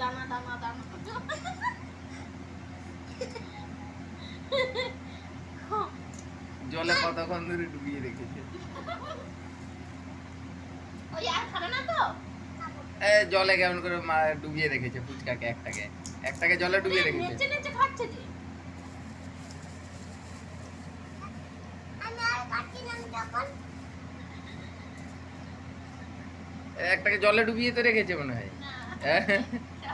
দানা দানা দানা জলে কতক্ষণ ধরে ডুবিয়ে রেখেছে? ওই জলে কেমন করে ডুবিয়ে রেখেছে ফুচকাকে একটাকে। একটাকে জলে ডুবিয়ে রেখেছে। একটাকে জলে ডুবিয়ে তো রেখেছে মনে হয়।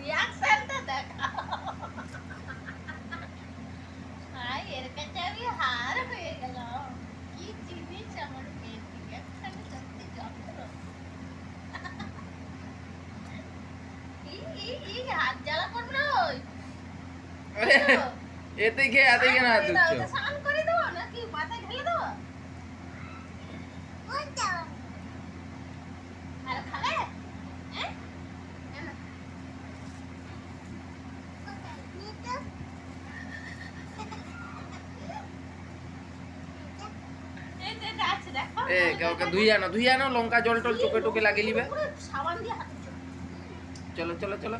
রিয়াকশনটা দেখা হাই এর কাছে আমি হার হয়ে গেল কি জিনিস আমার মেয়ের রিয়াকশন সত্যি যন্ত্র ই ই ই হাত জ্বালা করল এতে খেয়ে এতে হাত দিচ্ছ স্নান করে দেবো নাকি মাথায় ঢেলে দেবো বুঝতে আর খাবে হ্যাঁ না, না। নিতে এই যে এটা আছে দেখো এ কাউকে ধুই আনো ধুই আনো লঙ্কা জল টল চোখে টোকে লাগিয়ে নিবে। চলো চলো চলো।